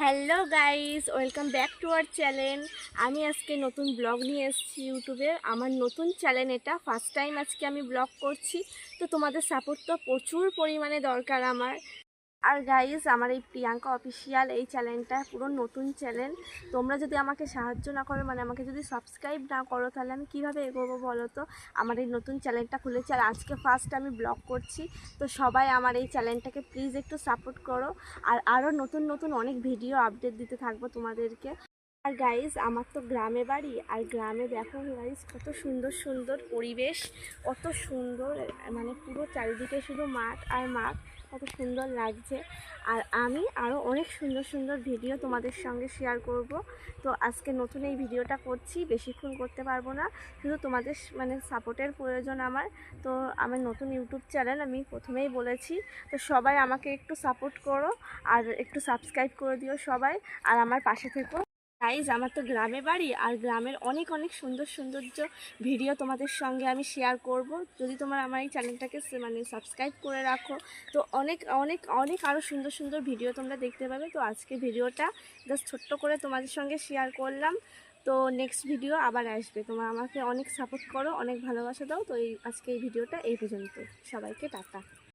Hello guys, welcome back to our channel. আমি আজকে নতুন ব্লগ নিয়ে এসেছি ইউটিউবে। আমার নতুন চ্যানেল এটা, ফার্স্ট টাইম আজকে আমি ব্লগ করছি। তো তোমাদের সাপোর্ট তো প্রচুর পরিমাণে দরকার আমার। আর গাইজ আমার এই প্রিয়াঙ্কা অফিসিয়াল এই চ্যানেলটা পুরো নতুন চ্যানেল তোমরা যদি আমাকে সাহায্য না করো মানে আমাকে যদি সাবস্ক্রাইব না করো, তাহলে আমি কীভাবে এগোবো বলো তো? আমার এই নতুন চ্যানেলটা খুলেছি আর আজকে ফার্স্ট আমি ব্লগ করছি। তো সবাই আমার এই চ্যানেলটাকে প্লিজ একটু সাপোর্ট করো। আর আরও নতুন নতুন অনেক ভিডিও আপডেট দিতে থাকব তোমাদেরকে। আর গাইজ আমার তো গ্রামে বাড়ি, আর গ্রামে দেখো গাইজ কত সুন্দর সুন্দর পরিবেশ, কত সুন্দর মানে পুরো চারিদিকে শুধু মাঠ আর মাঠ, কত সুন্দর লাগছে। আর আমি আরও অনেক সুন্দর সুন্দর ভিডিও তোমাদের সঙ্গে শেয়ার করব। তো আজকে নতুন এই ভিডিওটা করছি, বেশিক্ষণ করতে পারব না, শুধু তোমাদের মানে সাপোর্টের প্রয়োজন আমার। তো আমার নতুন ইউটিউব চ্যানেল আমি প্রথমেই বলেছি, তো সবাই আমাকে একটু সাপোর্ট করো, আর একটু সাবস্ক্রাইব করে দিও সবাই, আর আমার পাশে থেকো। গাইজ আমার তো গ্রামে বাড়ি আর গ্রামের অনেক অনেক সুন্দর সৌন্দর্য ভিডিও তোমাদের সঙ্গে আমি শেয়ার করব। যদি তোমার আমার এই চ্যানেলটাকে মানে সাবস্ক্রাইব করে রাখো, তো অনেক অনেক অনেক আরও সুন্দর সুন্দর ভিডিও তোমরা দেখতে পাবে। তো আজকে ভিডিওটা জাস্ট ছোট্ট করে তোমাদের সঙ্গে শেয়ার করলাম। তো নেক্সট ভিডিও আবার আসবে। তোমরা আমাকে অনেক সাপোর্ট করো, অনেক ভালোবাসা দাও। তো এই, আজকে এই ভিডিওটা এই পর্যন্ত। সবাইকে টাটা।